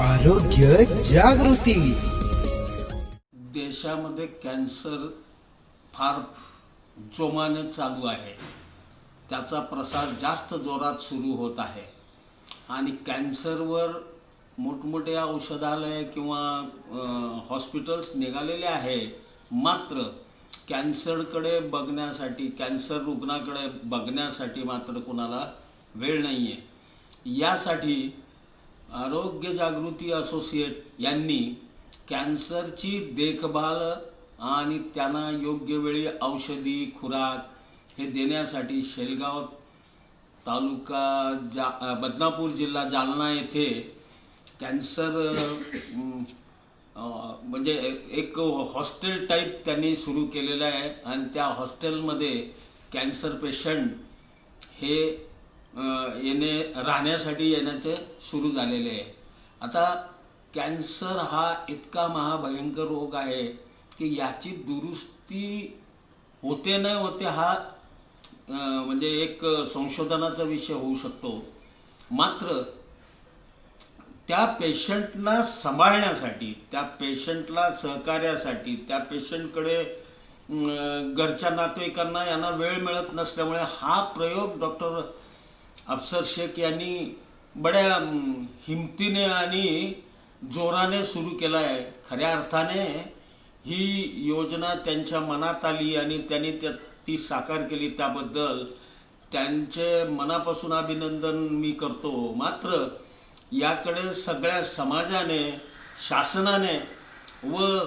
आरोग्य जागृती. देशामध्ये कॅन्सर फार जोमाने चालू आहे. त्याचा प्रसार जास्त जोरात सुरू होत आहे. आणि कॅन्सरवर मोठमोठे औषधालय किंवा हॉस्पिटल्स निघालेले आहे. मात्र कॅन्सरकडे बघण्यासाठी कॅन्सर रुग्णाकडे बघण्यासाठी मात्र कुणाला वेळ नाही आहे यासाठी आरोग्य जागृती असोसिएट यांनी कॅन्सरची देखभाल आणि त्यांना योग्य वेळी औषधी खुराक हे देण्यासाठी शेलगाव तालुका जा बदनापूर जिल्हा जालना येथे कॅन्सर म्हणजे एक हॉस्टेल टाईप त्यांनी सुरू केलेलं आहे आणि त्या हॉस्टेलमध्ये कॅन्सर पेशंट हे येणे राहण्यासाठी येण्याचे सुरू झालेले आहे. आता कॅन्सर हा इतका महाभयंकर रोग आहे की याची दुरुस्ती होते नाही होते हा म्हणजे एक संशोधनाचा विषय होऊ शकतो. मात्र त्या पेशंटना सांभाळण्यासाठी त्या पेशंटला सहकार्यासाठी त्या पेशंटकडे घरच्या नातेवाईकांना यांना वेळ मिळत नसल्यामुळे हा प्रयोग डॉक्टर अफसर शेख यांनी बड्या हिमतीने आणि जोराने सुरू केला आहे खऱ्या अर्थाने ही योजना त्यांच्या मनात आली आणि त्यांनी त्या ती साकार केली. त्याबद्दल त्यांचे मनापासून अभिनंदन मी करतो. मात्र याकडे सगळ्या समाजाने शासनाने व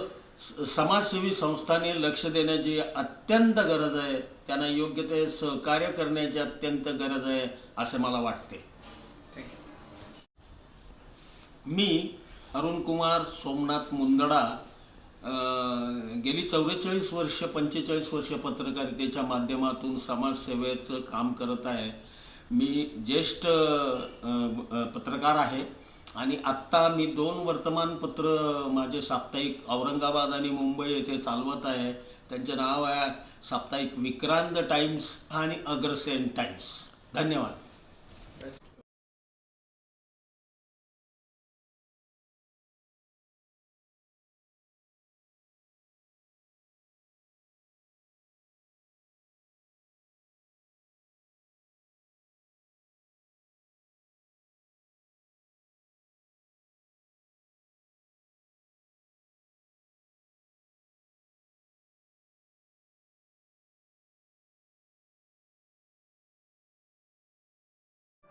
समाजसेवी संस्थांनी लक्ष देण्याची अत्यंत गरज आहे. त्यांना योग्य ते सहकार्य करण्याची अत्यंत गरज आहे असे मला वाटते. मी अरुण कुमार सोमनाथ मुंदडा गेली चौवेचाळीस वर्ष पंचेचाळीस वर्ष पत्रकारितेच्या माध्यमातून समाजसेवेचं काम करत आहे. मी ज्येष्ठ पत्रकार आहे. आणि आत्ता मी दोन वर्तमानपत्र माझे साप्ताहिक औरंगाबाद आणि मुंबई येथे चालवत आहे. त्यांचे नाव आहे साप्ताहिक विक्रांत टाइम्स आणि अग्रसेन टाइम्स. धन्यवाद.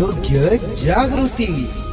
आरोग्य जागृती.